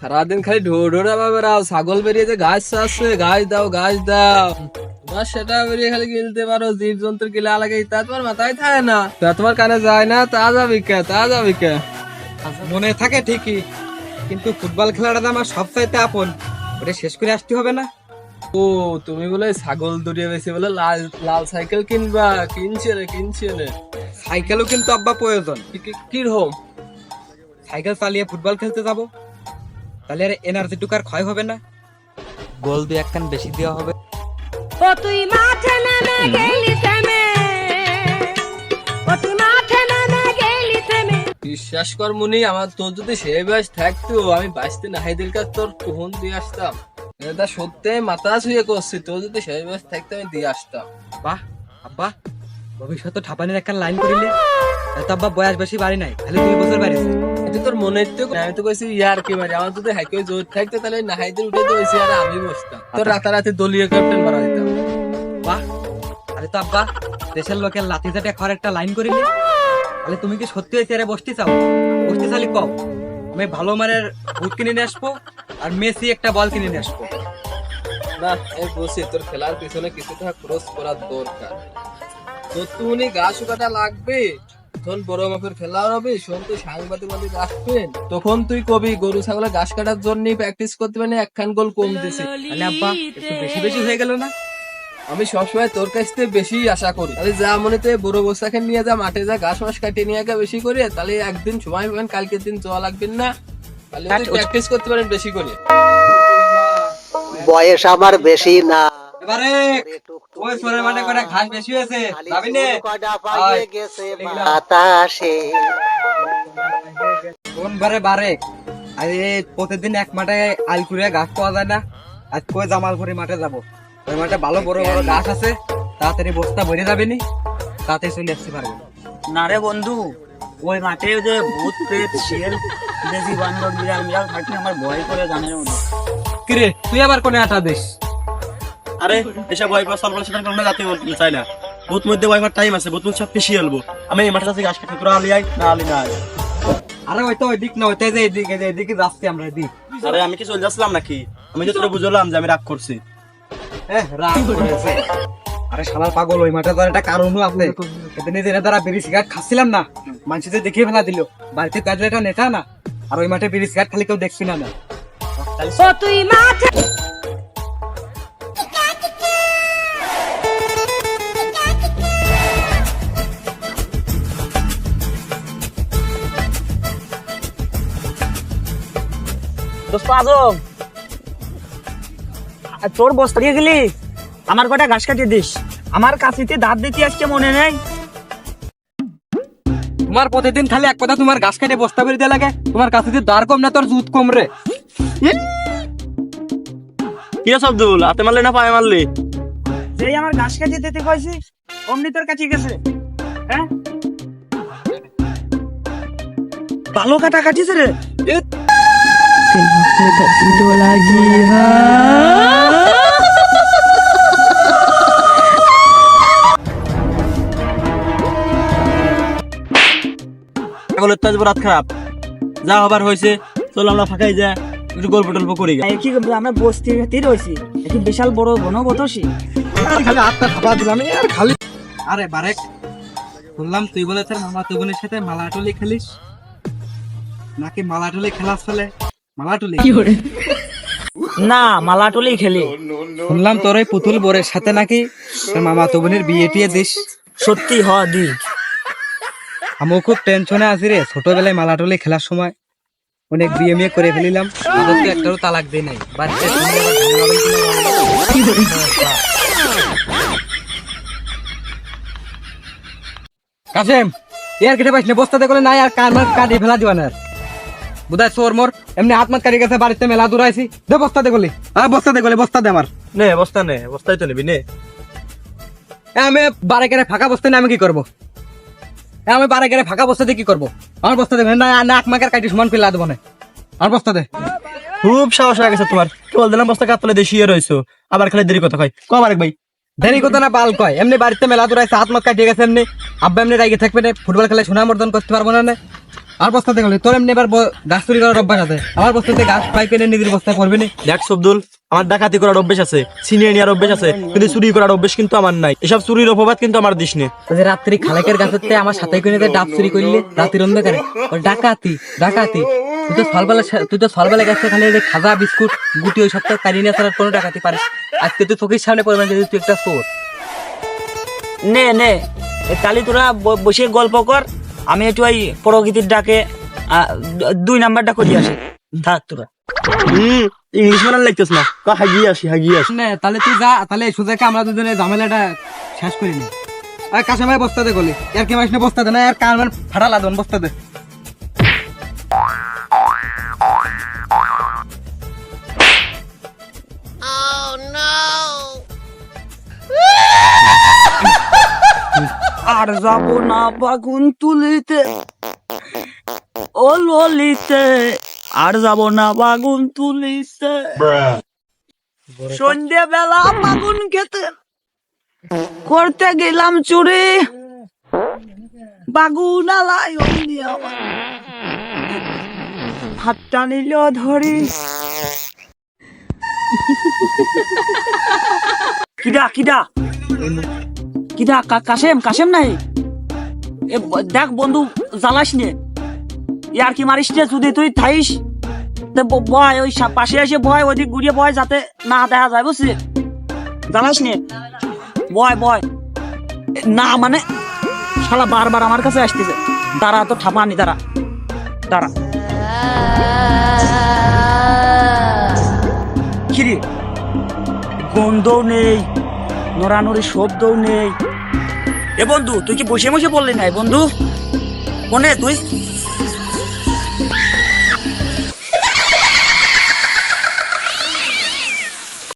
সারাদিন খালি আবার বেড়াও ছাগল বেরিয়েছে ঘাস চাচ্ছে ঘাস দাও ঘাস দাও। তোমার সেটা বেরিয়ে খালি গিলতে পারো জীব জন্তুর গিলা লাগে তা তোমার মাথায় থাকে না। তা তোমার কানে যায় না তা যাবি কে তা যাবি কে। মনে থাকে ঠিকই কিন্তু ফুটবল খেলাটা তো আমার সবচাইতে আপন। ওটা শেষ করে আসতে হবে না? ও তুমি বলে ছাগল দড়িয়ে বেশি বলে লাল লাল সাইকেল কিনবা কিনছে রে কিনছে রে। সাইকেলও কিন্তু আব্বা প্রয়োজন। কি- কীরকম সাইকেল চালিয়ে ফুটবল খেলতে যাব? তাহলে আর এনার্জি টুকার ক্ষয় হবে না। গোল দিয়ে একখান বেশি দেওয়া হবে। ও তুই মাঠে নেমে গেলি থেমে। ও তুই মাঠে নেমে গেলি থেমে। বিশ্বাস কর মুনি আমার তোর যদি সেই বয়স থাকতো আমি বাঁচতে না হাইদিল কাজ তোর কখন দিয়ে আসতাম। এটা সত্যি মাথা ছুঁয়ে করছি তোর যদি সেই বয়স থাকতো আমি দিয়ে আসতাম। বাহ আব্বা। ভবিষ্যৎ ঠাপানির একখান লাইন করিলে এত আব্বা বয়স বেশি বাড়ি নাই খালি দুই বছর বাড়িছে এটা তোর মনে তো আমি তো কইছি ইয়ার কি মানে আমার যদি হাইকে জোর থাকতো তাহলে না হাইদিল উঠে তো হয়েছে আর আমি বসতাম। তোর রাতারাতি দলীয় ক্যাপ্টেন বানা দিতাম। বাহ। আরে তো আব্বা দেশের লোকের লাঠি চাটে খর একটা লাইন করিলে তাহলে তুমি কি সত্যি ওই চেয়ারে বসতে চাও? বসতে চালি কও আমি ভালো মানের বুট কিনে নিয়ে আসব আর মেসি একটা বল কিনে নিয়ে আসব। না এই বসে তোর খেলার পিছনে কিছু টাকা খরচ করার দরকার। তোর তো উনি গা শুকাটা লাগবে। তখন বড় মাপের খেলা হবে শোন তুই সাংবাদিক আসবেন। তখন তুই কবি গরু ছাগলের ঘাস কাটার জন্য প্র্যাকটিস করতে পারি একখান গোল কম দিছে তাহলে আব্বা একটু বেশি বেশি হয়ে গেল না? আমি সবসময় তোর কাছ থেকে বেশি আশা করি। তাহলে যা মনে তো বড় বস্তাকে নিয়ে যা মাঠে যা ঘাস মাস কাটিয়ে নিয়ে গা বেশি করে তাহলে একদিন সময় পাবেন কালকের দিন যাওয়া লাগবেন না। তাহলে প্র্যাকটিস করতে পারেন বেশি করে। বয়স আমার বেশি না। এবারে ওই সোরের মানে করে ঘাস বেশি হয়েছে যাবি নে। গেছে বাতাসে। কোন বারে বারে? আরে প্রতিদিন এক মাঠে ঘাস পাওয়া যায় না। আজ কই জামালপুরি মাঠে যাব। ওই মাঠে ভালো বড় বড় ঘাস আছে। তাড়াতাড়ি বস্তা ভরে যাবে নি? তাড়াতাড়ি চলে আসতে পারব। না রে বন্ধু ওই মাঠে যে ভূত প্রেত শিয়াল দেশি বান্দর বিড়াল থাকলে আমার ভয় করে মধ্যে কিরে তুই আবার কোনে আটা দিস? আরে, এসব ওয়াইফার সলভ সেটা কোনো জাতি বলতে চাই না। ভূত মধ্যে ওয়াইফার টাইম আছে, ভূত মধ্যে সব পিছিয়ে আলবো আমি এই মাঠে কাটতে তোরা আলি আই না আলি না আরে, ওই তো ওই দিক না ওইটাই যে এদিকে যে এদিকে যাচ্ছি আমরা, এদিক। আরে, আমি কি চলে যাচ্ছিলাম নাকি? আমি যে তোরা বুঝলাম যে আমি রাগ করছি। রাগ করেছে। আরে, শালার পাগল, ওই মাঠে তার একটা কারণও আছে এদিন বিড়ি সিগারেট খাচ্ছিলাম না। মানুষ যে দেখিয়ে ফেলা দিল। বাড়িতে কাজে একটা নেতা না। আর ওই মাঠে বিড়ি সিগারেট খালি কেউ দেখছি না না। তুই মাঠে দোস্ত তোর বস্তা দিয়ে গেলি আমার কটা ঘাস কাটিয়ে দিস? আমার কাছিতে দাঁত দিতে আসছে মনে নেই। তোমার প্রতিদিন খালি এক কথা তোমার গাছ কেটে বস্তা করে দিয়ে লাগে। তোমার কাছে দাঁড় কম না তোর জুত কম রে। কি রে আব্দুল হাতে মারলি না পায়ে মারলি? যেই আমার ঘাস কাটিয়ে দিতে কইছি অমনি তোর কাছে গেছে। হ্যাঁ? ভালো কাটা কাটিছে রে। ছাগলের তো আজ রাত খারাপ। যা হবার হয়েছে চল আমরা ফাঁকাই যা একটু গল্প টল্প করি কি? আমরা বস্তি ভেতরে রয়েছি। একটি বিশাল বড় ঘন বতসি খালি আটটা খাবার দিলাম আর খালি আরে বারেক শুনলাম তুই বলে তোর মামা বোনের সাথে মালাটুলি খেলিস। নাকি মালাটুলি খেলাস ফেলে? মালাটুলি। না মালাটুলি খেলি। শুনলাম তোর ওই পুতুল বোরের সাথে নাকি? তোর মামা তো বোনের বিয়ে টিয়ে দিস। সত্যি হ দি। আমিও খুব টেনশনে আছি রে ছোটবেলায় মালাটুলি খেলার সময়। অনেক বিয়ে মিয়ে করে ফেলিলাম। আমাদের তো একটারও তালাক দেয় নাই। না। কাসেম এর কেটে পাইস না বস্তাতে করে নাই আর কার মার কাটি ফেলা দিবা না। বুধায় চোর মোর এমনি হাত মাত কাটি গেছে বাড়িতে মেলা দূরাইছি দে বস্তাতে গলি। হ্যাঁ বস্তাতে গলি বস্তা দে আমার। নে বস্তা নে বস্তাই তো নিবি নে। আমি বারে কেড়ে ফাঁকা বস্তা নিয়ে আমি কি করব? আমি বারে কেড়ে ফাঁকা বস্তা দিয়ে কি করব? আমার বস্তা দেবে না নাক মাকের কাটি সমান পিলা দেবো না। আমার বস্তা দে। খুব সাহস হয়ে গেছে তোমার। কেবল দিলাম বস্তা কাতলে দিয়ে শুয়ে রয়েছো? আবার খালি দেরি কথা কয়। কবার ভাই? দেরি কথা না বাল কয়। এমনি বাড়িতে মেলা দূরাইছে হাত মাত কাটিয়ে গেছে এমনি। আব্বা এমনি রাইগে থাকবে না ফুটবল খেলায় সোনা মর্দন করতে পারব না না। আর বস্তাতে গেলে তোর এমনি এবার গাছ চুরি করার অভ্যাস আছে। আমার বস্তাতে গাছ পাই কিনে নিজের বস্তায় পড়বি না। দেখ সবদুল আমার ডাকাতি করার অভ্যেস আছে। ছিনিয়ে নেওয়ার অভ্যেস আছে কিন্তু চুরি করার অভ্যেস কিন্তু আমার নাই। এসব চুরির অপবাদ কিন্তু আমার দিস নে। যে রাত্রি খালেকের গাছেতে আমার সাথে যে ডাব চুরি করলি রাতের অন্ধকারে। ডাকাতি ডাকাতি। তুই তো সলবেলা তুই তো সলবেলা গেছে খালি যে খাজা বিস্কুট গুটি ওই সপ্তাহে কারি নিয়ে ছাড়া কোনো ডাকাতি পারিস। আজকে তুই চোখের সামনে পড়বে না তুই একটা চোর। নে নে। কালি তোরা বসে গল্প কর। আমি একটু ওই প্রকৃতির ডাকে দুই নাম্বারটা করি আসি। থাক তোরা। হম ইংলিশ মানে লাগতেছ না। কা হাগিয়ে আসি হাগিয়ে আসি। না তাহলে তুই যা তাহলে সুজাকে আমরা দুজনে ঝামেলাটা শেষ করি না। আর কাশামাই বস্তাতে গলি। আর কে মাস বস্তাতে না আর কার মান ফাটা লাদন বস্তাতে। আর যাব না বাগুন তুলিতে, ও ললিতে। আর যাব না বাগুন তুলিতে। সন্ধ্যে বেলা বাগুন খেতে করতে গেলাম চুরি। বাগুন আলাই হাতটা নিল ধরি। কিডা কিডা? কিডা কা- কাশেম কাশেম নাই? এ দেখ বন্ধু, জ্বালাস নে। ইয়ার কি মারিস নে, যদি তুই থাইস বয়, ওই পাশে এসে বয়, ওদিক ঘুরিয়ে বয়, যাতে না দেখা যায় বুঝলি জ্বালাস নে। বয় বয়। না মানে শালা বারবার আমার কাছে আসতেছে। দাঁড়া তো ঠাপানি দাঁড়া। দাঁড়া। কিরে? গন্ধও নেই নড়ানড়ি শব্দও নেই। এ বন্ধু তুই কি বসে বসে বললি নাই বন্ধু? মনে তুই?